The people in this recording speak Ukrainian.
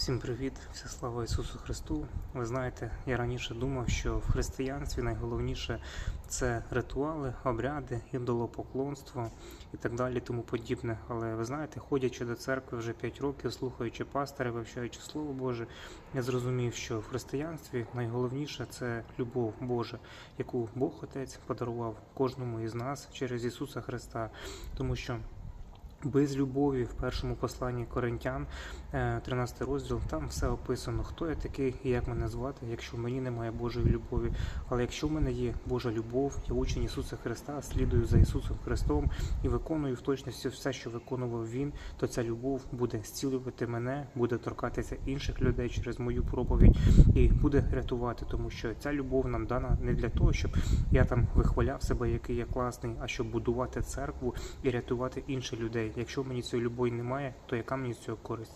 Всім привіт, вся слава Ісусу Христу. Ви знаєте, я раніше думав, що в християнстві найголовніше це ритуали, обряди, ідолопоклонство і так далі, тому подібне. Але ви знаєте, ходячи до церкви вже 5 років, слухаючи пастиря, вивчаючи Слово Боже, я зрозумів, що в християнстві найголовніше це любов Божа, яку Бог Отець подарував кожному із нас через Ісуса Христа, тому що. Без любові в першому посланні Коринтян, е, 13 розділ, там все описано, хто я такий і як мене звати, якщо мені немає Божої любові. Але якщо в мене є Божа любов, я учень Ісуса Христа, слідую за Ісусом Христом і виконую в точності все, що виконував Він, то ця любов буде зцілювати мене, буде торкатися інших людей через мою проповідь і буде рятувати, тому що ця любов нам дана не для того, щоб я там вихваляв себе, який я класний, а щоб будувати церкву і рятувати інших людей. Якщо мені цієї любові немає, то яка мені з цього користь?